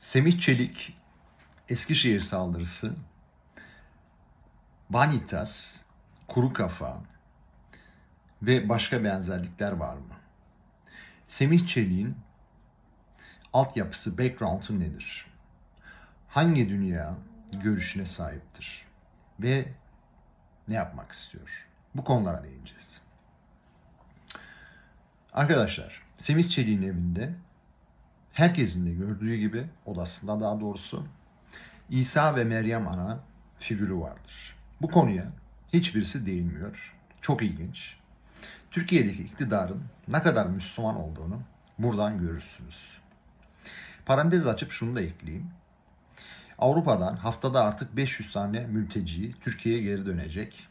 Semih Çelik, Eskişehir saldırısı, Vanitas, Kuru Kafa ve başka benzerlikler var mı? Semih Çelik'in altyapısı, background'u nedir? Hangi dünya görüşüne sahiptir? Ve ne yapmak istiyor? Bu konulara değineceğiz. Arkadaşlar, Semih Çelik'in evinde herkesin de gördüğü gibi odasında daha doğrusu İsa ve Meryem Ana figürü vardır. Bu konuya hiçbirisi değinmiyor. Çok ilginç. Türkiye'deki iktidarın ne kadar Müslüman olduğunu buradan görürsünüz. Parantez açıp şunu da ekleyeyim. Avrupa'dan haftada artık 500 tane mülteci Türkiye'ye geri dönecek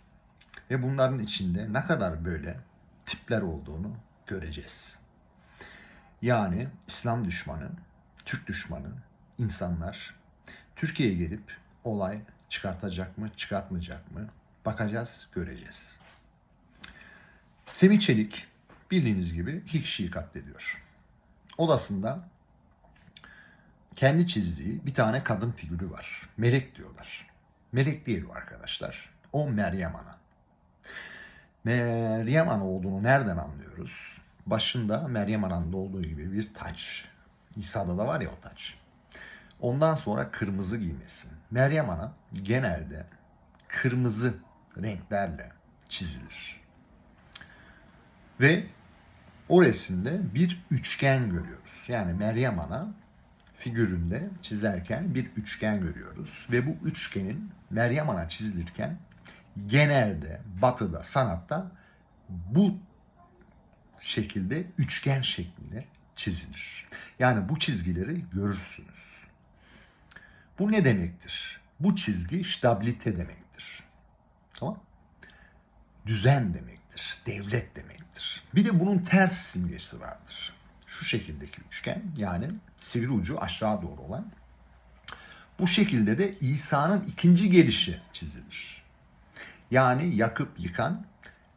ve bunların içinde ne kadar böyle tipler olduğunu göreceğiz. Yani İslam düşmanı, Türk düşmanı insanlar Türkiye'ye gelip olay çıkartacak mı, çıkartmayacak mı? Bakacağız, göreceğiz. Semih Çelik bildiğiniz gibi iki kişiyi katlediyor. Odasında kendi çizdiği bir tane kadın figürü var. Melek diyorlar. Melek değil o arkadaşlar. O Meryem Ana. Meryem Ana olduğunu nereden anlıyoruz? Başında Meryem Ana'nın olduğu gibi bir taç. İsa'da da var ya o taç. Ondan sonra kırmızı giymesi. Meryem Ana genelde kırmızı renklerle çizilir. Ve o resimde bir üçgen görüyoruz. Yani Meryem Ana figüründe çizerken bir üçgen görüyoruz. Ve bu üçgenin Meryem Ana çizilirken genelde batıda, sanatta bu şekilde üçgen şeklinde çizilir. Yani bu çizgileri görürsünüz. Bu ne demektir? Bu çizgi stabilite demektir. Tamam? Düzen demektir. Devlet demektir. Bir de bunun ters simgesi vardır. Şu şekildeki üçgen yani sivri ucu aşağı doğru olan. Bu şekilde de İsa'nın ikinci gelişi çizilir. Yani yakıp yıkan,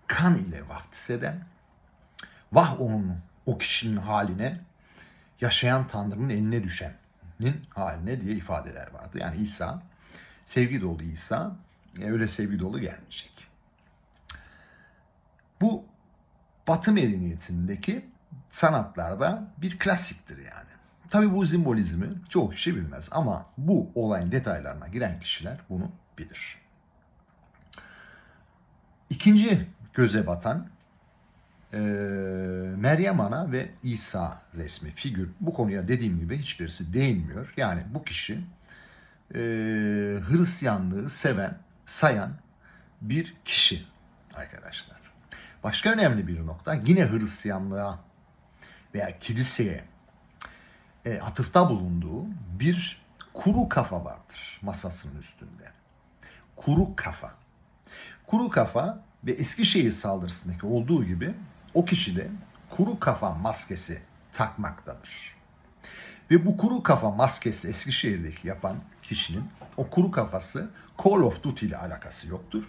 kan ile vaftiz eden, vah onun o kişinin haline, yaşayan Tanrı'nın eline düşenin haline diye ifadeler vardı. Yani İsa, sevgi dolu İsa, e, öyle sevgi dolu gelmeyecek. Bu Batı medeniyetindeki sanatlarda bir klasiktir yani. Tabi bu simbolizmi çoğu kişi bilmez ama bu olayın detaylarına giren kişiler bunu bilir. İkinci göze batan e, Meryem Ana ve İsa resmi figür. Bu konuya dediğim gibi hiçbirisi değinmiyor. Yani bu kişi e, Hristiyanlığı seven, sayan bir kişi arkadaşlar. Başka önemli bir nokta yine Hristiyanlığa veya kiliseye e, atıfta bulunduğu bir kuru kafa vardır masasının üstünde. Kuru kafa. Kuru kafa ve Eskişehir saldırısındaki olduğu gibi o kişi de kuru kafa maskesi takmaktadır. Ve bu kuru kafa maskesi Eskişehir'deki yapan kişinin o kuru kafası Call of Duty ile alakası yoktur.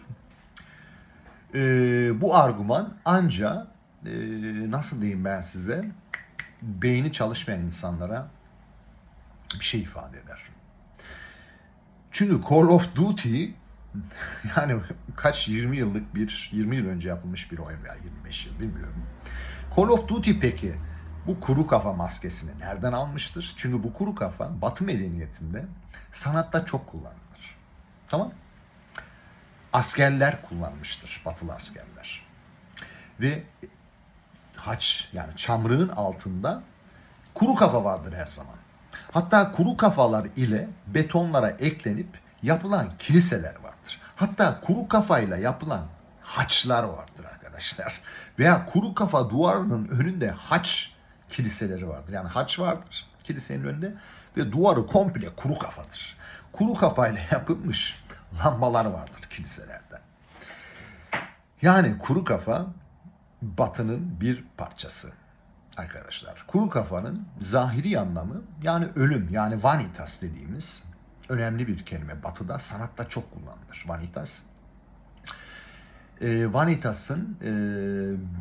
Ee, bu argüman anca e, nasıl diyeyim ben size beyni çalışmayan insanlara bir şey ifade eder. Çünkü Call of Duty yani kaç 20 yıllık bir 20 yıl önce yapılmış bir oyun veya 25 yıl bilmiyorum. Call of Duty peki bu kuru kafa maskesini nereden almıştır? Çünkü bu kuru kafa Batı medeniyetinde sanatta çok kullanılır. Tamam? Askerler kullanmıştır, batılı askerler. Ve haç yani çamrığın altında kuru kafa vardır her zaman. Hatta kuru kafalar ile betonlara eklenip yapılan kiliseler vardır. Hatta kuru kafayla yapılan haçlar vardır arkadaşlar. Veya kuru kafa duvarının önünde haç kiliseleri vardır. Yani haç vardır kilisenin önünde ve duvarı komple kuru kafadır. Kuru kafayla yapılmış lambalar vardır kiliselerde. Yani kuru kafa batının bir parçası arkadaşlar. Kuru kafanın zahiri anlamı yani ölüm yani vanitas dediğimiz önemli bir kelime. Batıda sanatta çok kullanılır. Vanitas. E, Vanitas'ın e,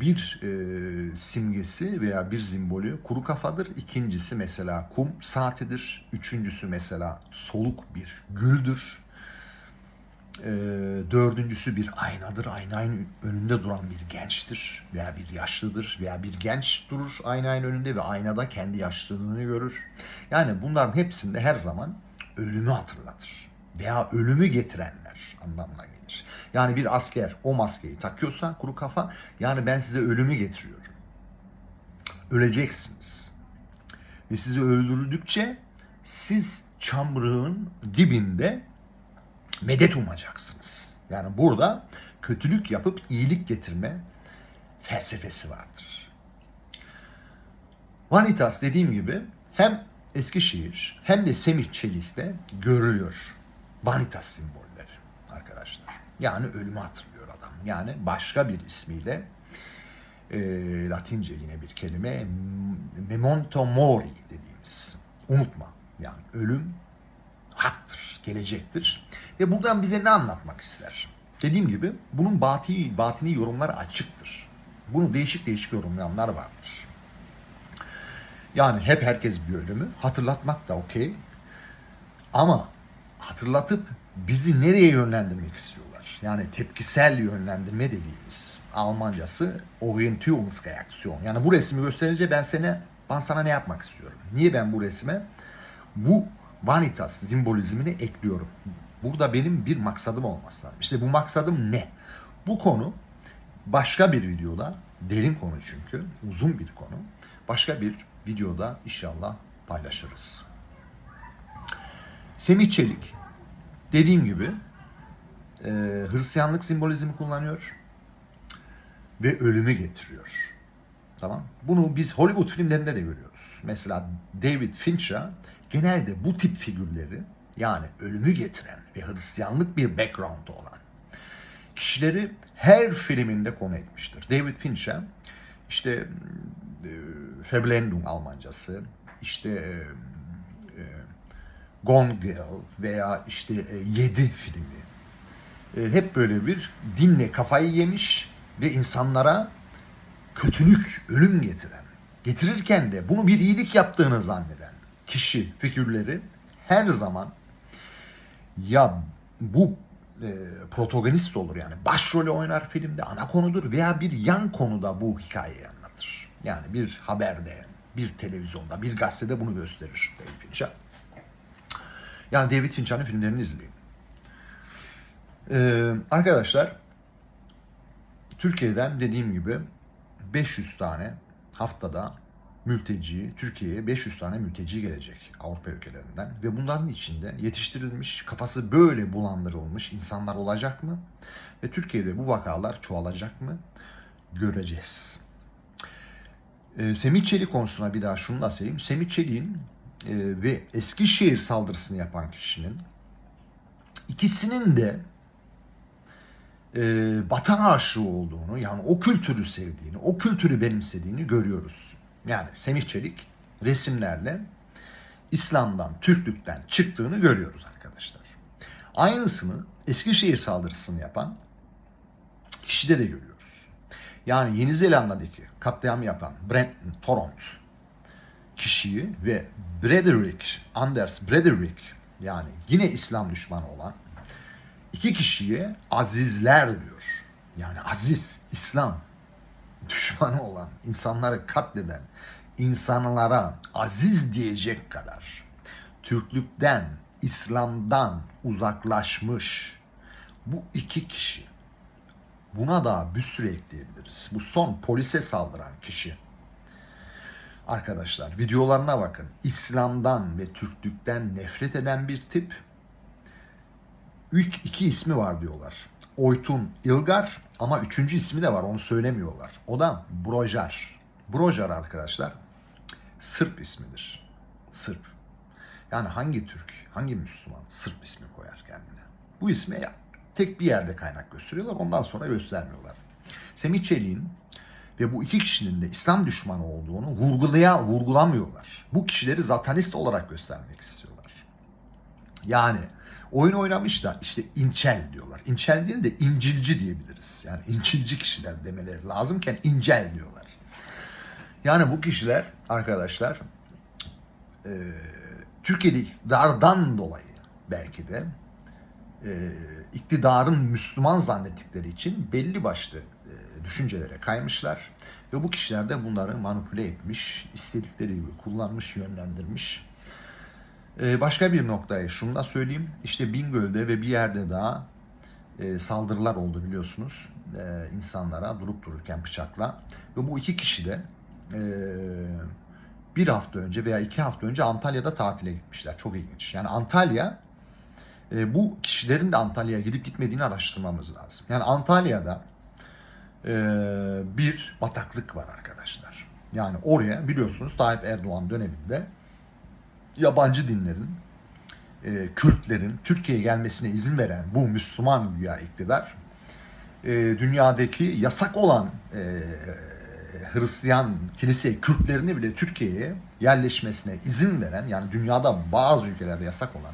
bir e, simgesi veya bir simbolü kuru kafadır. İkincisi mesela kum saatidir. Üçüncüsü mesela soluk bir güldür. E, dördüncüsü bir aynadır. Aynanın önünde duran bir gençtir veya bir yaşlıdır veya bir genç durur aynanın önünde ve aynada kendi yaşlılığını görür. Yani bunların hepsinde her zaman ölümü hatırlatır veya ölümü getirenler anlamına gelir. Yani bir asker o maskeyi takıyorsa kuru kafa yani ben size ölümü getiriyorum. Öleceksiniz. Ve sizi öldürdükçe siz çamrığın dibinde medet umacaksınız. Yani burada kötülük yapıp iyilik getirme felsefesi vardır. Vanitas dediğim gibi hem Eskişehir hem de Semih Çelik'te görülüyor. Vanitas simbolleri arkadaşlar. Yani ölümü hatırlıyor adam. Yani başka bir ismiyle e, Latince yine bir kelime memento mori dediğimiz unutma yani ölüm haktır, gelecektir. Ve buradan bize ne anlatmak ister? Dediğim gibi bunun batini, batini yorumları açıktır. Bunu değişik değişik yorumlayanlar vardır. Yani hep herkes bir ölümü hatırlatmak da okey. Ama hatırlatıp bizi nereye yönlendirmek istiyorlar? Yani tepkisel yönlendirme dediğimiz Almancası Orientierungsreaktion. Yani bu resmi gösterince ben sana ben sana ne yapmak istiyorum? Niye ben bu resme bu vanitas simbolizmini ekliyorum? Burada benim bir maksadım olması lazım. İşte bu maksadım ne? Bu konu başka bir videoda derin konu çünkü uzun bir konu. Başka bir videoda inşallah paylaşırız. Semih Çelik dediğim gibi e, Hristiyanlık simbolizmi kullanıyor ve ölümü getiriyor. Tamam. Bunu biz Hollywood filmlerinde de görüyoruz. Mesela David Fincher genelde bu tip figürleri yani ölümü getiren ve Hristiyanlık bir background'u olan kişileri her filminde konu etmiştir. David Fincher işte e, Verblendung Almancası, işte e, e, Gone Girl veya işte e, Yedi filmi. E, hep böyle bir dinle kafayı yemiş ve insanlara kötülük, ölüm getiren, getirirken de bunu bir iyilik yaptığını zanneden kişi figürleri her zaman ya bu e, protagonist olur yani başrolü oynar filmde ana konudur veya bir yan konuda bu hikayeyi anlatır. Yani bir haberde, bir televizyonda, bir gazetede bunu gösterir David Fincher. Yani David Fincher'ın filmlerini izleyin. Ee, arkadaşlar Türkiye'den dediğim gibi 500 tane haftada mülteci, Türkiye'ye 500 tane mülteci gelecek Avrupa ülkelerinden ve bunların içinde yetiştirilmiş, kafası böyle bulandırılmış insanlar olacak mı? Ve Türkiye'de bu vakalar çoğalacak mı? Göreceğiz. Ee, Semih Çelik konusuna bir daha şunu da söyleyeyim. Semih Çelik'in e, ve Eskişehir saldırısını yapan kişinin ikisinin de e, vatan aşığı olduğunu yani o kültürü sevdiğini, o kültürü benimsediğini görüyoruz. Yani Semih Çelik resimlerle İslam'dan, Türklükten çıktığını görüyoruz arkadaşlar. Aynısını Eskişehir saldırısını yapan kişide de görüyoruz. Yani Yeni Zelanda'daki katliamı yapan Brenton Torrent kişiyi ve Brederick, Anders Brederick yani yine İslam düşmanı olan iki kişiye azizler diyor. Yani aziz, İslam düşmanı olan, insanları katleden, insanlara aziz diyecek kadar Türklükten, İslam'dan uzaklaşmış bu iki kişi. Buna da bir sürü ekleyebiliriz. Bu son polise saldıran kişi. Arkadaşlar videolarına bakın. İslam'dan ve Türklükten nefret eden bir tip. İlk iki ismi var diyorlar. Oytun İlgar ama üçüncü ismi de var onu söylemiyorlar. O da Brojar. Brojar arkadaşlar Sırp ismidir. Sırp. Yani hangi Türk, hangi Müslüman Sırp ismi koyar kendine? Bu isme ya tek bir yerde kaynak gösteriyorlar ondan sonra göstermiyorlar. Semih Çelik'in ve bu iki kişinin de İslam düşmanı olduğunu vurgulaya vurgulamıyorlar. Bu kişileri zatanist olarak göstermek istiyorlar. Yani Oyun oynamışlar. İşte inçel diyorlar. İnçel değil de incilci diyebiliriz. Yani incilci kişiler demeleri lazımken incel diyorlar. Yani bu kişiler arkadaşlar e, Türkiye'de iktidardan dolayı belki de e, iktidarın Müslüman zannettikleri için belli başlı e, düşüncelere kaymışlar. Ve bu kişiler de bunları manipüle etmiş, istedikleri gibi kullanmış, yönlendirmiş. E, başka bir noktaya şunu da söyleyeyim. İşte Bingöl'de ve bir yerde daha e, saldırılar oldu biliyorsunuz. E, insanlara durup dururken bıçakla. Ve bu iki kişi de e, bir hafta önce veya iki hafta önce Antalya'da tatile gitmişler. Çok ilginç. Yani Antalya bu kişilerin de Antalya'ya gidip gitmediğini araştırmamız lazım. Yani Antalya'da bir bataklık var arkadaşlar. Yani oraya biliyorsunuz Tayyip Erdoğan döneminde yabancı dinlerin, e, Kürtlerin Türkiye'ye gelmesine izin veren bu Müslüman güya iktidar e, dünyadaki yasak olan e, Hristiyan kilise Kürtlerini bile Türkiye'ye yerleşmesine izin veren yani dünyada bazı ülkelerde yasak olan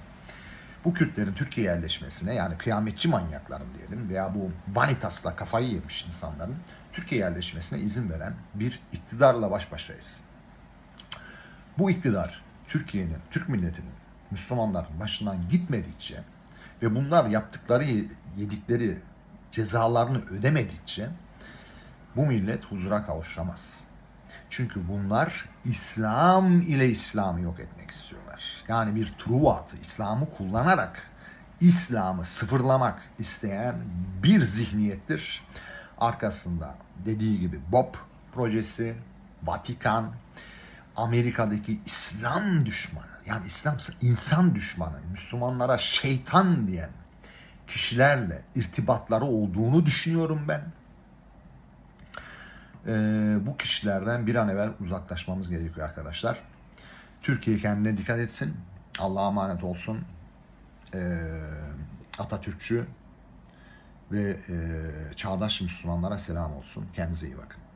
bu Kürtlerin Türkiye'ye yerleşmesine yani kıyametçi manyakların diyelim veya bu vanitasla kafayı yemiş insanların Türkiye yerleşmesine izin veren bir iktidarla baş başayız. Bu iktidar Türkiye'nin, Türk milletinin, Müslümanların başından gitmedikçe ve bunlar yaptıkları, yedikleri cezalarını ödemedikçe bu millet huzura kavuşamaz. Çünkü bunlar İslam ile İslam'ı yok etmek istiyorlar. Yani bir truvatı, İslam'ı kullanarak İslam'ı sıfırlamak isteyen bir zihniyettir. Arkasında dediği gibi BOP projesi, Vatikan, Amerika'daki İslam düşmanı, yani İslam insan düşmanı, Müslümanlara şeytan diyen kişilerle irtibatları olduğunu düşünüyorum ben. Ee, bu kişilerden bir an evvel uzaklaşmamız gerekiyor arkadaşlar. Türkiye kendine dikkat etsin. Allah'a emanet olsun. Ee, Atatürkçü ve e, çağdaş Müslümanlara selam olsun. Kendinize iyi bakın.